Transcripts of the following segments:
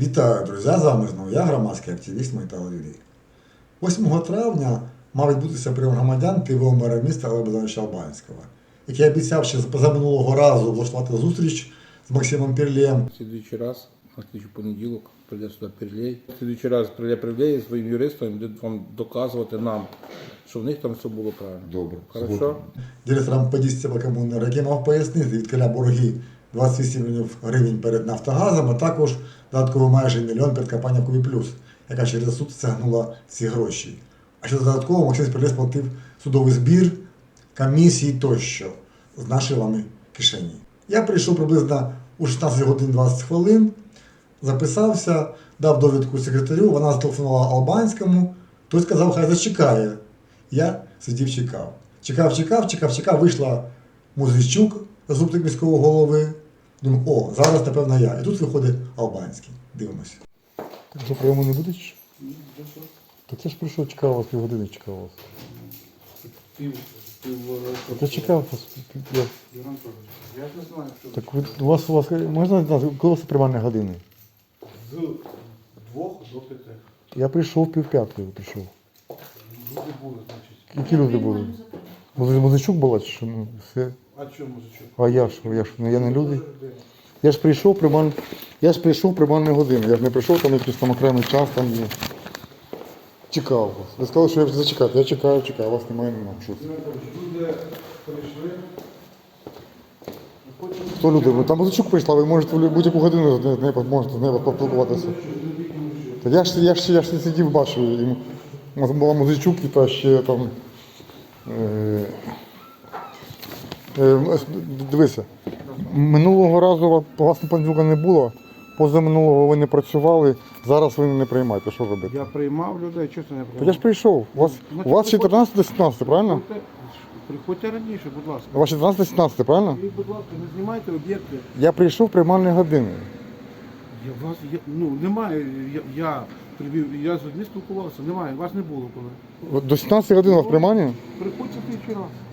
Вітаю, друзі! З вами знову я, громадський активіст Майтало Юрій. 8 травня мав відбутися прийом громадян тивого мера міста Олега Богдановича Албанського, який обіцяв ще позаминулого разу влаштувати зустріч з Максимом Пірлєм. Слідуючий раз, на слідчий понеділок, прийде сюди Перлей. Слідуючий раз прийде Перлей зі своїм юристом буде вам доказувати нам, що в них там все було правильно. Добре. Хорошо? Директором Подільського комунера, який мав пояснити відкриття борги 28 мільйонів гривень перед Нафтогазом, а також додатково майже мільйон перед компанією Кубі Плюс, яка через суд стягнула ці гроші. А ще додатково Максим Спірлєс платив судовий збір, комісії тощо з нашої вами кишені. Я прийшов приблизно у 16 годин 20 хвилин, записався, дав довідку секретарю, вона зателефонувала Албанському, той сказав, хай зачекає. Я сидів, чекав. Чекав, чекав, чекав, чекав, вийшла Музичук, заступник міського голови. Думаю, о, зараз, напевно, я. І тут виходить Албанський. Дивимося. Так що прийому не буде? Так я ж прийшов, чекав вас півгодини, чекав вас. Я чекав вас. Я... Я ж не знаю, що Так ви, у вас, у вас можна знати, коли у вас приймальні години? з двох до п'яти. Я прийшов пів п'ятої, прийшов. Люди були, значить. Які люди були? Музи- Музичук була чи що? Ну, все. А чому музичок? А я ж, я ж, ну, я не люди. Я ж прийшов приймальні, я ж прийшов приймальні години. Я ж не прийшов там якийсь там окремий час там є. Чекав вас. Ви сказали, що я зачекав. Я чекаю, чекаю, вас немає, немає. Що це? Люди прийшли. Хто люди? Ви там музичук прийшла, ви можете в будь-яку годину з нею можете з нею поспілкуватися. Та я ж я ж я ж сидів, бачив, і у нас була музичук, і та ще там. Е, дивися, минулого разу вас понеділка не було, позаминулого ви не працювали, зараз ви не приймаєте, що робити? Я приймав людей, чого це не приймав? я ж прийшов. У вас, у вас 14 до 17, правильно? Приходьте раніше, будь ласка. У вас 14 до 17, правильно? І, будь ласка, не знімайте об'єкти. Я прийшов приймальні години. Я вас я, ну немає. Я, я привів, я з людьми спілкувався. Немає, вас не було коли. До 17 годин у вас приймання? Приходьте слідчий раз.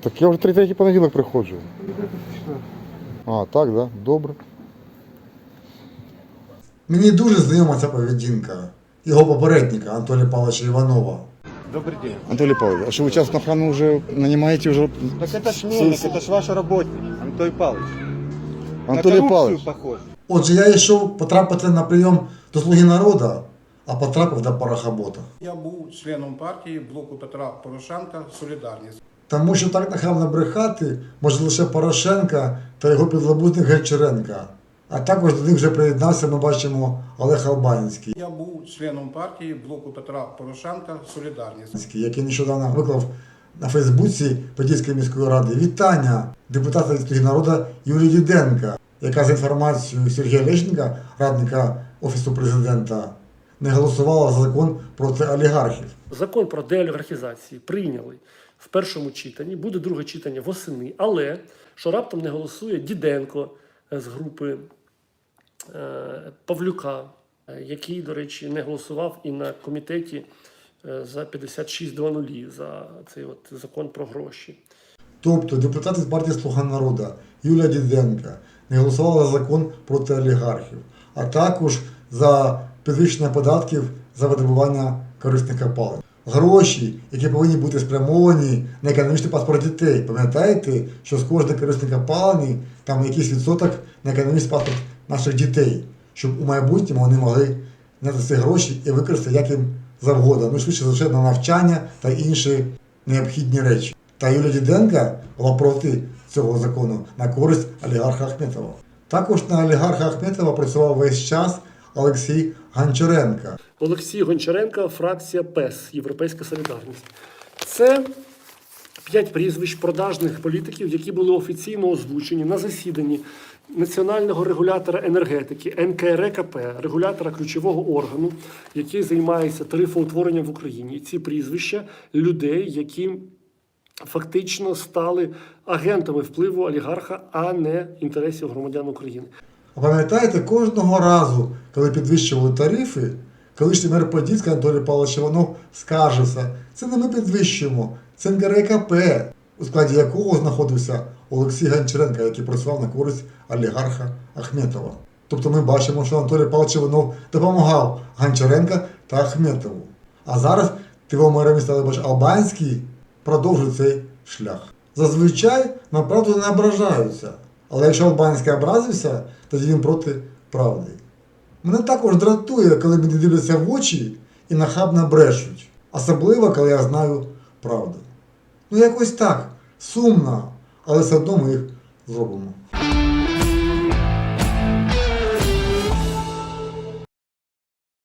Так я вже третій понеділок приходжу. Прийдете четвер. А, так, да? Добре. Мені дуже знайома ця поведінка його попередника Анатолія Павловича Іванова. Добрый день. Анатолій Павлович, а що ви час на охрану вже нанімаєте вже. Так это ж мельник, это ж ваш работник, Анатолий Павлович. Анатолій на коррупцию Павлович. похож. Отже, я йшов потрапити на прийом до Слуги народу, а потрапив до парахабота. Я був членом партії блоку Петра Порошенка Солідарність. Тому що так нахабно брехати може лише Порошенка та його підлабузник Гончаренка. А також до них вже приєднався, ми бачимо, Олег Албанський. Я був членом партії блоку Петра Порошенка Солідарність. Який нещодавно виклав на Фейсбуці Подільської міської ради вітання депутата від «Слуги народу Юрія Діденка, яка за інформацією Сергія Лещенка, радника Офісу президента, не голосувала за закон проти олігархів. Закон про деолігархізацію прийняли в першому читанні, буде друге читання восени, але що раптом не голосує Діденко е, з групи е, Павлюка, е, який, до речі, не голосував і на комітеті за 56.00 за цей от закон про гроші. Тобто депутати з партії Слуга народу Юлія Діденка не голосувала за закон проти олігархів, а також за підвищення податків за видобування корисних копалин. Гроші, які повинні бути спрямовані на економічний паспорт дітей. Пам'ятаєте, що з кожної корисної копалини там якийсь відсоток на економічний паспорт наших дітей, щоб у майбутньому вони могли взяти ці гроші і використати як їм завгодно. Ну, швидше за все, на навчання та інші необхідні речі. Та Юлія Діденка була проти цього закону на користь олігарха Ахметова. Також на олігарха Ахметова працював весь час Олексій Гончаренка. Олексій Гончаренко, фракція ПЕС, Європейська Солідарність. Це п'ять прізвищ продажних політиків, які були офіційно озвучені на засіданні Національного регулятора енергетики НКРКП, регулятора ключового органу, який займається тарифоутворенням в Україні. Ці прізвища людей, які фактично стали агентами впливу олігарха, а не інтересів громадян України. А пам'ятаєте, кожного разу, коли підвищували тарифи, колишній мер Подільська Анатолій Павлович Іванов скаржився, це не ми підвищуємо, це НКРКП, у складі якого знаходився Олексій Гончаренко, який працював на користь олігарха Ахметова. Тобто ми бачимо, що Анатолій Павлович Іванов допомагав Гончаренка та Ахметову. А зараз Тивомир Місталибач Албанський продовжує цей шлях. Зазвичай на правду не ображаються. Але якщо Албанський образився, тоді він проти правди. Мене також дратує, коли мені дивляться в очі і нахабно брешуть. Особливо, коли я знаю правду. Ну якось так, сумно, але все одно ми їх зробимо.